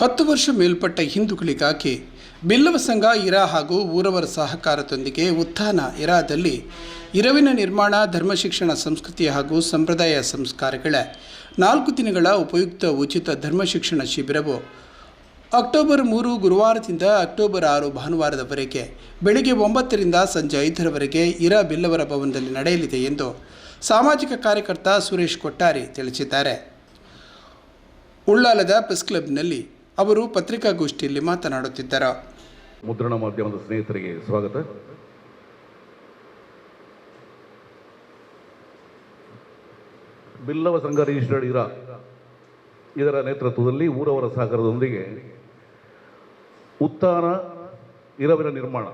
ಹತ್ತು ವರ್ಷ ಮೇಲ್ಪಟ್ಟ ಹಿಂದೂಗಳಿಗಾಗಿ ಬಿಲ್ಲವ ಸಂಘ ಇರಾ ಹಾಗೂ ಊರವರ ಸಹಕಾರದೊಂದಿಗೆ ಉತ್ಥಾನ ಇರಾದಲ್ಲಿ ಇರವಿನ ನಿರ್ಮಾಣ, ಧರ್ಮ ಶಿಕ್ಷಣ, ಸಂಸ್ಕೃತಿ ಹಾಗೂ ಸಂಪ್ರದಾಯ ಸಂಸ್ಕಾರಗಳ ನಾಲ್ಕು ದಿನಗಳ ಉಪಯುಕ್ತ ಉಚಿತ ಧರ್ಮ ಶಿಕ್ಷಣ ಶಿಬಿರವು ಅಕ್ಟೋಬರ್ ಮೂರು ಗುರುವಾರದಿಂದ ಅಕ್ಟೋಬರ್ ಆರು ಭಾನುವಾರದವರೆಗೆ ಬೆಳಗ್ಗೆ ಒಂಬತ್ತರಿಂದ ಸಂಜೆ ಐದರವರೆಗೆ ಇರಾ ಬಿಲ್ಲವರ ಭವನದಲ್ಲಿ ನಡೆಯಲಿದೆ ಎಂದು ಸಾಮಾಜಿಕ ಕಾರ್ಯಕರ್ತ ಸುರೇಶ್ ಕೊಟ್ಟಾರಿ ತಿಳಿಸಿದ್ದಾರೆ. ಉಳ್ಳಾಲದ ಪ್ರೆಸ್ ಕ್ಲಬ್ನಲ್ಲಿ ಅವರು ಪತ್ರಿಕಾಗೋಷ್ಠಿಯಲ್ಲಿ ಮಾತನಾಡುತ್ತಿದ್ದರು. ಮುದ್ರಣ ಮಾಧ್ಯಮದ ಸ್ನೇಹಿತರಿಗೆ ಸ್ವಾಗತ. ಬಿಲ್ಲವ ಸಂಘ ರಿಜಿಸ್ಟರ್ಡ್ ಇರ ಇದರ ನೇತೃತ್ವದಲ್ಲಿ ಊರವರ ಸಹಕಾರದೊಂದಿಗೆ ಉತ್ಥಾನ ಇರವಿನ ನಿರ್ಮಾಣ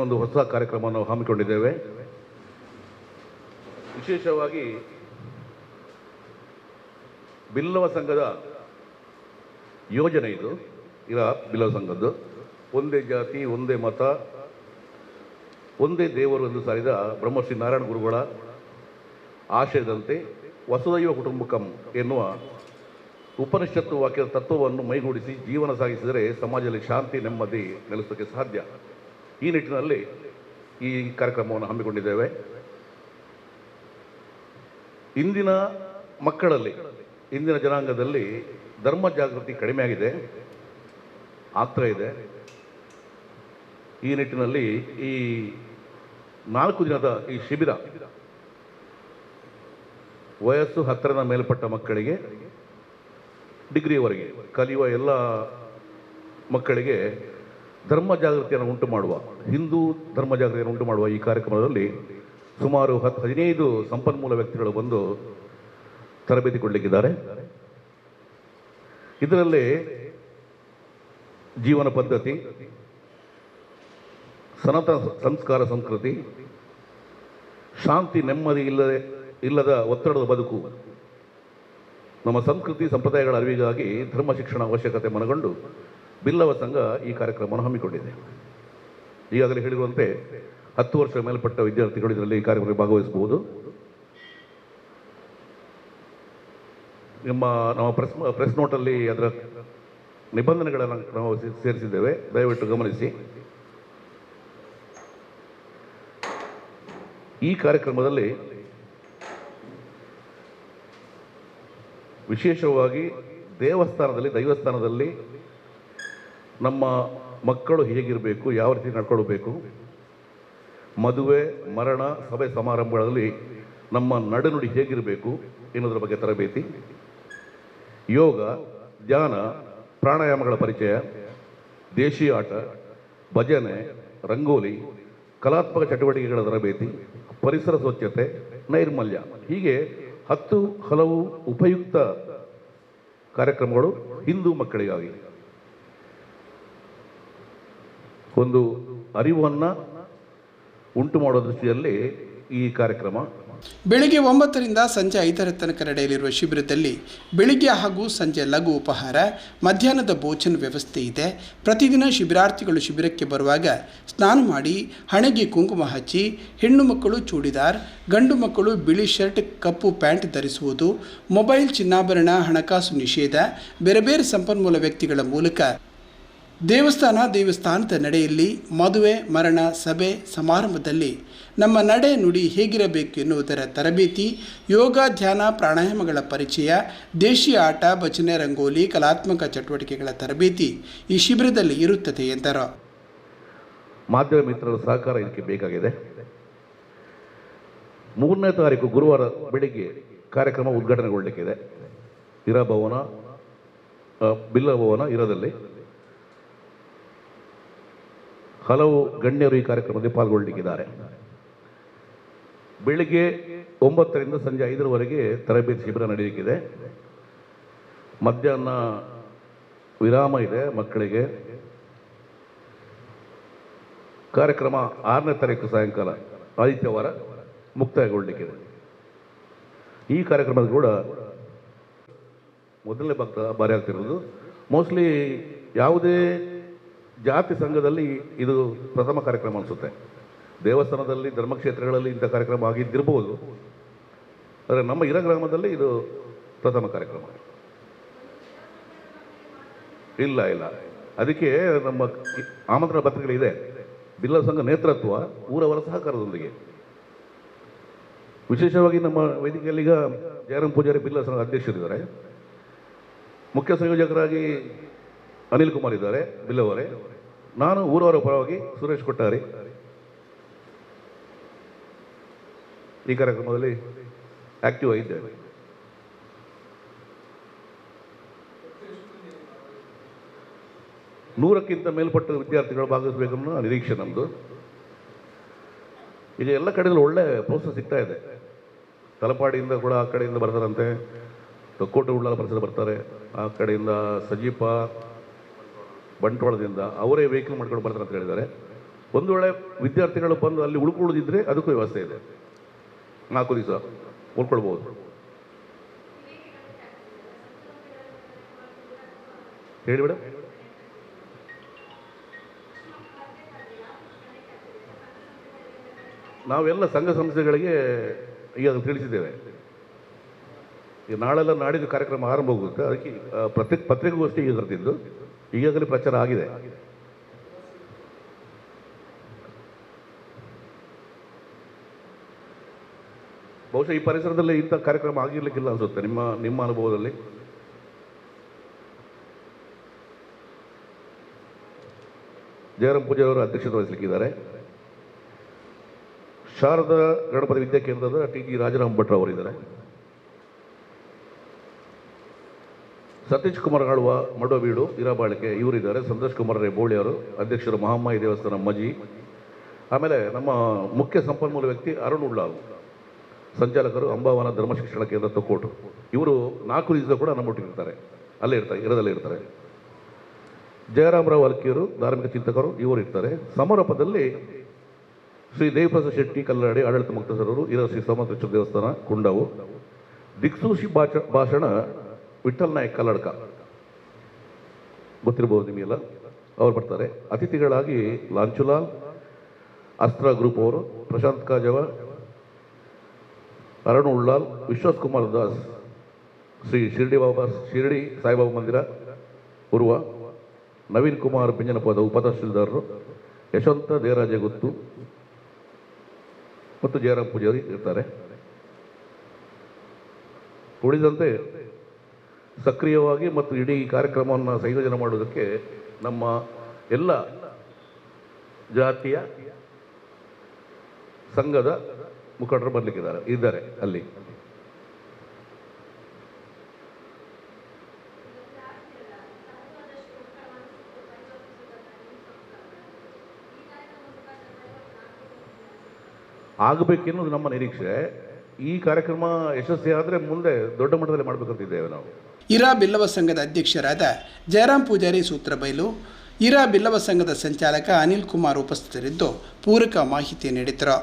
ಒಂದು ಹೊಸ ಕಾರ್ಯಕ್ರಮವನ್ನು ಹಮ್ಮಿಕೊಂಡಿದ್ದೇವೆ. ವಿಶೇಷವಾಗಿ ಬಿಲ್ಲವ ಸಂಘದ ಯೋಜನೆ ಇದು. ಇರ ಬಿಲ್ಲವ ಸಂಘದ್ದು. ಒಂದೇ ಜಾತಿ, ಒಂದೇ ಮತ, ಒಂದೇ ದೇವರು ಎಂದು ಸಾರಿದ ಬ್ರಹ್ಮಶ್ರೀ ನಾರಾಯಣ ಗುರುಗಳ ಆಶಯದಂತೆ ವಸುದೈವ ಕುಟುಂಬಕಂ ಎನ್ನುವ ಉಪನಿಷತ್ತು ವಾಕ್ಯದ ತತ್ವವನ್ನು ಮೈಗೂಡಿಸಿ ಜೀವನ ಸಾಗಿಸಿದರೆ ಸಮಾಜದಲ್ಲಿ ಶಾಂತಿ, ನೆಮ್ಮದಿ ನೆಲೆಸೋಕ್ಕೆ ಸಾಧ್ಯ. ಈ ನಿಟ್ಟಿನಲ್ಲಿ ಈ ಕಾರ್ಯಕ್ರಮವನ್ನು ಹಮ್ಮಿಕೊಂಡಿದ್ದೇವೆ. ಇಂದಿನ ಮಕ್ಕಳಲ್ಲಿ ಇಂದಿನ ಜನಾಂಗದಲ್ಲಿ ಧರ್ಮ ಜಾಗೃತಿ ಕಡಿಮೆ ಆಗಿದೆ, ಆಗ್ತಾ ಇದೆ. ಈ ನಿಟ್ಟಿನಲ್ಲಿ ಈ ನಾಲ್ಕು ದಿನದ ಈ ಶಿಬಿರ ವಯಸ್ಸು ಹತ್ತರದ ಮೇಲ್ಪಟ್ಟ ಮಕ್ಕಳಿಗೆ ಡಿಗ್ರಿಯವರೆಗೆ ಕಲಿಯುವ ಎಲ್ಲ ಮಕ್ಕಳಿಗೆ ಧರ್ಮ ಜಾಗೃತಿಯನ್ನು ಉಂಟು ಮಾಡುವ, ಹಿಂದೂ ಧರ್ಮ ಜಾಗೃತಿಯನ್ನು ಉಂಟು ಮಾಡುವ ಈ ಕಾರ್ಯಕ್ರಮದಲ್ಲಿ ಸುಮಾರು ಹತ್ತು ಹದಿನೈದು ಸಂಪನ್ಮೂಲ ವ್ಯಕ್ತಿಗಳು ಬಂದು ತರಬೇತಿ ಕೊಡಲಿಕ್ಕಿದ್ದಾರೆ. ಇದರಲ್ಲಿ ಜೀವನ ಪದ್ಧತಿ, ಸನಾತನ ಸಂಸ್ಕಾರ ಸಂಸ್ಕೃತಿ, ಶಾಂತಿ ನೆಮ್ಮದಿ ಇಲ್ಲದೆ, ಇಲ್ಲದ ಒತ್ತಡದ ಬದುಕು, ನಮ್ಮ ಸಂಸ್ಕೃತಿ ಸಂಪ್ರದಾಯಗಳ ಅರಿವಿಗಾಗಿ ಧರ್ಮ ಶಿಕ್ಷಣ ಅವಶ್ಯಕತೆ ಮನಗೊಂಡು ಬಿಲ್ಲವ ಸಂಘ ಈ ಕಾರ್ಯಕ್ರಮವನ್ನು ಹಮ್ಮಿಕೊಂಡಿದೆ. ಈಗಾಗಲೇ ಹೇಳಿರುವಂತೆ ಹತ್ತು ವರ್ಷ ಮೇಲ್ಪಟ್ಟ ವಿದ್ಯಾರ್ಥಿಗಳು ಇದರಲ್ಲಿ ಈ ಕಾರ್ಯಕ್ರಮದಲ್ಲಿ ಭಾಗವಹಿಸಬಹುದು. ನಿಮ್ಮ, ನಮ್ಮ ಪ್ರೆಸ್ ಪ್ರೆಸ್ ನೋಟಲ್ಲಿ ಅದರ ನಿಬಂಧನೆಗಳನ್ನು ನಾವು ಸೇರಿಸಿದ್ದೇವೆ. ದಯವಿಟ್ಟು ಗಮನಿಸಿ. ಈ ಕಾರ್ಯಕ್ರಮದಲ್ಲಿ ವಿಶೇಷವಾಗಿ ದೇವಸ್ಥಾನದಲ್ಲಿ, ದೈವಸ್ಥಾನದಲ್ಲಿ ನಮ್ಮ ಮಕ್ಕಳು ಹೇಗಿರಬೇಕು, ಯಾವ ರೀತಿ ನಡ್ಕೊಳ್ಬೇಕು, ಮದುವೆ, ಮರಣ, ಸಭೆ ಸಮಾರಂಭಗಳಲ್ಲಿ ನಮ್ಮ ನಡೆನುಡಿ ಹೇಗಿರಬೇಕು ಎನ್ನುವುದರ ಬಗ್ಗೆ ತರಬೇತಿ. ಯೋಗ, ಧ್ಯಾನ, ಪ್ರಾಣಾಯಾಮಗಳ ಪರಿಚಯ, ದೇಶೀಯ ಆಟ, ಭಜನೆ, ರಂಗೋಲಿ, ಕಲಾತ್ಮಕ ಚಟುವಟಿಕೆಗಳ ತರಬೇತಿ, ಪರಿಸರ ಸ್ವಚ್ಛತೆ, ನೈರ್ಮಲ್ಯ ಹೀಗೆ ಹತ್ತು ಹಲವು ಉಪಯುಕ್ತ ಕಾರ್ಯಕ್ರಮಗಳು ಹಿಂದೂ ಮಕ್ಕಳಿಗಾಗಿ. ಒಂದು ಅರಿವನ್ನು ಉಂಟು ಮಾಡೋ ದೃಷ್ಟಿಯಲ್ಲಿ ಈ ಕಾರ್ಯಕ್ರಮ. ಬೆಳಿಗ್ಗೆ ಒಂಬತ್ತರಿಂದ ಸಂಜೆ ಐದರ ತನಕ ನಡೆಯಲಿರುವ ಶಿಬಿರದಲ್ಲಿ ಬೆಳಿಗ್ಗೆ ಹಾಗೂ ಸಂಜೆ ಲಘು ಉಪಹಾರ, ಮಧ್ಯಾಹ್ನದ ಭೋಜನ ವ್ಯವಸ್ಥೆ ಇದೆ. ಪ್ರತಿದಿನ ಶಿಬಿರಾರ್ಥಿಗಳು ಶಿಬಿರಕ್ಕೆ ಬರುವಾಗ ಸ್ನಾನ ಮಾಡಿ ಹಣೆಗೆ ಕುಂಕುಮ ಹಚ್ಚಿ ಹೆಣ್ಣು ಮಕ್ಕಳು ಚೂಡಿದಾರ್, ಗಂಡು ಮಕ್ಕಳು ಬಿಳಿ ಶರ್ಟ್, ಕಪ್ಪು ಪ್ಯಾಂಟ್ ಧರಿಸುವುದು, ಮೊಬೈಲ್ ಚಿನ್ನಾಭರಣ, ಹಣಕಾಸು ನಿಷೇಧ, ಬೇರೆ ಬೇರೆ ಸಂಪನ್ಮೂಲ ವ್ಯಕ್ತಿಗಳ ಮೂಲಕ ದೇವಸ್ಥಾನ ದೇವಸ್ಥಾನದ ನಡೆಯಲ್ಲಿ ಮದುವೆ, ಮರಣ, ಸಭೆ ಸಮಾರಂಭದಲ್ಲಿ ನಮ್ಮ ನಡೆ ನುಡಿ ಹೇಗಿರಬೇಕು ಎನ್ನುವುದರ ತರಬೇತಿ, ಯೋಗ, ಧ್ಯಾನ, ಪ್ರಾಣಾಯಾಮಗಳ ಪರಿಚಯ, ದೇಶೀಯ ಆಟ, ಭಜನೆ, ರಂಗೋಲಿ, ಕಲಾತ್ಮಕ ಚಟುವಟಿಕೆಗಳ ತರಬೇತಿ ಈ ಶಿಬಿರದಲ್ಲಿ ಇರುತ್ತದೆ ಎಂದರು. ಮಾಧ್ಯಮ ಮಿತ್ರರ ಸಹಕಾರ ಇದಕ್ಕೆ ಬೇಕಾಗಿದೆ. ಮೂರನೇ ತಾರೀಕು ಗುರುವಾರ ಬೆಳಿಗ್ಗೆ ಕಾರ್ಯಕ್ರಮ ಉದ್ಘಾಟನೆಗೊಳ್ಳಲಿಕ್ಕಿದೆ ಇರಭವನ ಬಿಲ್ಲಭವನ ಇರದಲ್ಲಿ. ಹಲವು ಗಣ್ಯರು ಈ ಕಾರ್ಯಕ್ರಮದಲ್ಲಿ ಪಾಲ್ಗೊಳ್ಳಲಿಕ್ಕಿದ್ದಾರೆ ಬೆಳಿಗ್ಗೆ ಒಂಬತ್ತರಿಂದ ಸಂಜೆ ಐದರವರೆಗೆ ತರಬೇತಿ ಶಿಬಿರ ನಡೆಯಲಿಕ್ಕಿದೆ. ಮಧ್ಯಾಹ್ನ ವಿರಾಮ ಇದೆ ಮಕ್ಕಳಿಗೆ. ಕಾರ್ಯಕ್ರಮ ಆರನೇ ತಾರೀಕು ಸಾಯಂಕಾಲ ಆದಿತ್ಯವಾರ ಮುಕ್ತಾಯಗೊಳ್ಳಲಿಕ್ಕಿದೆ ಈ ಕಾರ್ಯಕ್ರಮದ ಕೂಡ ಮೊದಲನೇ ಭಕ್ತ ಬಾರಿ ಆಗ್ತಿರೋದು. ಮೋಸ್ಟ್ಲಿ ಯಾವುದೇ ಜಾತಿ ಸಂಘದಲ್ಲಿ ಇದು ಪ್ರಥಮ ಕಾರ್ಯಕ್ರಮ ಅನಿಸುತ್ತೆ. ದೇವಸ್ಥಾನದಲ್ಲಿ, ಧರ್ಮಕ್ಷೇತ್ರಗಳಲ್ಲಿ ಇಂಥ ಕಾರ್ಯಕ್ರಮ ಆಗಿದ್ದಿರಬಹುದು ಆದರೆ ನಮ್ಮ ಇರ ಗ್ರಾಮದಲ್ಲಿ ಇದು ಪ್ರಥಮ ಕಾರ್ಯಕ್ರಮ. ಇಲ್ಲ ಇಲ್ಲ. ಅದಕ್ಕೆ ನಮ್ಮ ಆಮಂತ್ರಣ ಪತ್ರಿಕೆಗಳಿದೆ. ಬಿಲ್ಲವ ಸಂಘ ನೇತೃತ್ವ, ಊರವರ ಸಹಕಾರದೊಂದಿಗೆ. ವಿಶೇಷವಾಗಿ ನಮ್ಮ ವೇದಿಕೆಯಲ್ಲಿ ಈಗ ಜಯರಾಮ್ ಪೂಜಾರಿ ಬಿಲ್ಲವ ಸಂಘ ಅಧ್ಯಕ್ಷರಿದ್ದಾರೆ. ಮುಖ್ಯ ಸಂಯೋಜಕರಾಗಿ ಅನಿಲ್ ಕುಮಾರ್ ಇದ್ದಾರೆ ಬಿಲ್ಲವರೇ ನಾನು ಊರವರ ಪರವಾಗಿ ಸುರೇಶ್ ಕೊಟ್ಟಾರಿ. ಈ ಕಾರ್ಯಕ್ರಮದಲ್ಲಿ ಆಕ್ಟಿವ್ ಆಗಿದ್ದೇವೆ. ನೂರಕ್ಕಿಂತ ಮೇಲ್ಪಟ್ಟ ವಿದ್ಯಾರ್ಥಿಗಳು ಭಾಗವಹಿಸಬೇಕನ್ನೋ ನಿರೀಕ್ಷೆ ನಮ್ಮದು ಈಗ ಎಲ್ಲ ಕಡೆಯಲ್ಲೂ ಒಳ್ಳೆ ಪ್ರೋತ್ಸಾಹ ಸಿಗ್ತಾ ಇದೆ. ತಲಪಾಡಿಯಿಂದ ಕೂಡ ಆ ಕಡೆಯಿಂದ ಬರ್ತಾರಂತೆ. ಕೋಟೆ ಉಳ್ಳಾಲ ಬರ್ತಾರೆ. ಆ ಕಡೆಯಿಂದ ಸಜೀಪ ಬಂಟ್ವಾಳದಿಂದ ಅವರೇ ವೆಹಿಕಲ್ ಮಾಡ್ಕೊಂಡು ಬರ್ತಾರೆ ಅಂತ ಹೇಳಿದ್ದಾರೆ. ಒಂದು ವೇಳೆ ವಿದ್ಯಾರ್ಥಿಗಳು ಬಂದು ಅಲ್ಲಿ ಉಳ್ಕೊಳ್ಳೋದಿದ್ರೆ ಅದಕ್ಕೂ ವ್ಯವಸ್ಥೆ ಇದೆ. ನಾಲ್ಕು ದಿವಸ ಉಳ್ಕೊಳ್ಬೋದು. ಹೇಳಿ ಮೇಡಮ್. ನಾವೆಲ್ಲ ಸಂಘ ಸಂಸ್ಥೆಗಳಿಗೆ ಈಗ ಅದನ್ನು ತಿಳಿಸಿದ್ದೇವೆ. ಈಗ ನಾಳೆಲ್ಲ ನಾಡಿದ್ದು ಕಾರ್ಯಕ್ರಮ ಆರಂಭ ಹೋಗುತ್ತೆ ಅದಕ್ಕೆ ಪ್ರತಿ ಪತ್ರಿಕೆಗೋಷ್ಠಿ ಈಗ ಕರೆದಿದ್ದು ಈಗಾಗಲೇ ಪ್ರಚಾರ ಆಗಿದೆ. ಬಹುಶಃ ಈ ಪರಿಸರದಲ್ಲಿ ಇಂಥ ಕಾರ್ಯಕ್ರಮ ಆಗಿರ್ಲಿಕ್ಕಿಲ್ಲ ಅನ್ಸುತ್ತೆ ನಿಮ್ಮ ನಿಮ್ಮ ಅನುಭವದಲ್ಲಿ. ಜಯರಾಮ್ ಪೂಜೆ ಅವರು ಅಧ್ಯಕ್ಷತೆ ವಹಿಸಲಿಕ್ಕಿದ್ದಾರೆ. ಶಾರದಾ ಗಣಪತಿ ವಿದ್ಯಾಕೇಂದ್ರದ ಟಿ ಜಿ ರಾಜರಾಮ್ ಭಟ್ರು ಅವರಿದ್ದಾರೆ ಸತೀಶ್ ಕುಮಾರ್ ಆಳ್ವ ಮಡವೀಡು ಇರಬಾಳಿಕೆ, ಇವರಿದ್ದಾರೆ. ಸಂತೋಷ್ ಕುಮಾರ್ ರೇ ಬೋಳಿಯವರು ಅಧ್ಯಕ್ಷರು ಮಹಾಮಾಯಿ ದೇವಸ್ಥಾನ ಮಜಿ. ಆಮೇಲೆ ನಮ್ಮ ಮುಖ್ಯ ಸಂಪನ್ಮೂಲ ವ್ಯಕ್ತಿ ಅರುಣ್ ಉಳ್ಳಾಲ್ ಸಂಚಾಲಕರು ಅಂಬಾವನ ಧರ್ಮ ಶಿಕ್ಷಣ ಕೇಂದ್ರ ತೊಕ್ಕೋಟು ಇವರು ನಾಲ್ಕು ದಿವಸ ಕೂಡ ನಮ್ಮೊಟ್ಟಿಗಿರ್ತಾರೆ ಅಲ್ಲೇ ಇರ್ತಾರೆ, ಇರದಲ್ಲೇ ಇರ್ತಾರೆ. ಜಯರಾಮರಾವ್ ಅಲ್ಕಿಯರು, ಧಾರ್ಮಿಕ ಚಿಂತಕರು, ಇವರು ಇರ್ತಾರೆ. ಸಮಾರೋಪದಲ್ಲಿ ಶ್ರೀ ದೇವಪ್ರಸಾದ್ ಶೆಟ್ಟಿ ಕಲ್ಲಡಿ, ಆಡಳಿತ ಮುಕ್ತಸರರು ಇರೋ ಶ್ರೀ ಸೋಮಕೃಷ್ಣ ದೇವಸ್ಥಾನ, ಕುಂಡವು. ದಿಕ್ಸೂಷಿ ಭಾಷ ಭಾಷಣ ವಿಠಲ್ ನಾಯಕ್ ಕಲ್ಲಡ್ಕ ಗೊತ್ತಿರಬಹುದು ನಿಮಗೆಲ್ಲ? ಅವ್ರು ಬರ್ತಾರೆ. ಅತಿಥಿಗಳಾಗಿ ಲಾಂಚುಲಾಲ್ ಅಸ್ತ್ರ ಗ್ರೂಪ್ ಅವರು, ಪ್ರಶಾಂತ್ ಕಾಜವ, ಅರುಣ್ ಉಳ್ಳಾಲ್, ವಿಶ್ವಾಸ್ ಕುಮಾರ್ ದಾಸ್, ಶ್ರೀ ಶಿರ್ಡಿ ಬಾಬಾ ಶಿರ್ಡಿ ಸಾಯಿಬಾಬಾ ಮಂದಿರ ಉರ್ವ ನವೀನ್ ಕುಮಾರ್ ಪಿಂಜನಪದ ಉಪತಹಶೀಲ್ದಾರರು ಯಶವಂತ ದೇವರಾಜ ಗುತ್ತು ಮತ್ತು ಜಯರಾಮ್ ಪೂಜಾರಿ ಇರ್ತಾರೆ. ಉಳಿದಂತೆ ಸಕ್ರಿಯವಾಗಿ ಮತ್ತು ಇಡೀ ಕಾರ್ಯಕ್ರಮವನ್ನು ಸಂಯೋಜನೆ ಮಾಡುವುದಕ್ಕೆ ನಮ್ಮ ಎಲ್ಲ ಜಾತಿಯ ಸಂಘದ ಮುಖಂಡರು ಬರಲಿಕ್ಕಿದ್ದಾರೆ, ಇದ್ದಾರೆ ಅಲ್ಲಿ. ಆಗಬೇಕೆನ್ನುವುದು ನಮ್ಮ ನಿರೀಕ್ಷೆ. ಈ ಕಾರ್ಯಕ್ರಮ ಯಶಸ್ವಿ ಆದರೆ ಮುಂದೆ ದೊಡ್ಡ ಮಟ್ಟದಲ್ಲಿ ಮಾಡಬೇಕಂತಿದ್ದೇವೆ ನಾವು. ಇರಾ ಬಿಲ್ಲವ ಸಂಘದ ಅಧ್ಯಕ್ಷರಾದ ಜಯರಾಮ್ ಪೂಜಾರಿ ಸೂತ್ರಬೈಲು ಇರಾ ಬಿಲ್ಲವ ಸಂಘದ ಸಂಚಾಲಕ ಅನಿಲ್ ಕುಮಾರ್ ಉಪಸ್ಥಿತರಿದ್ದು ಪೂರಕ ಮಾಹಿತಿ ನೀಡಿದರು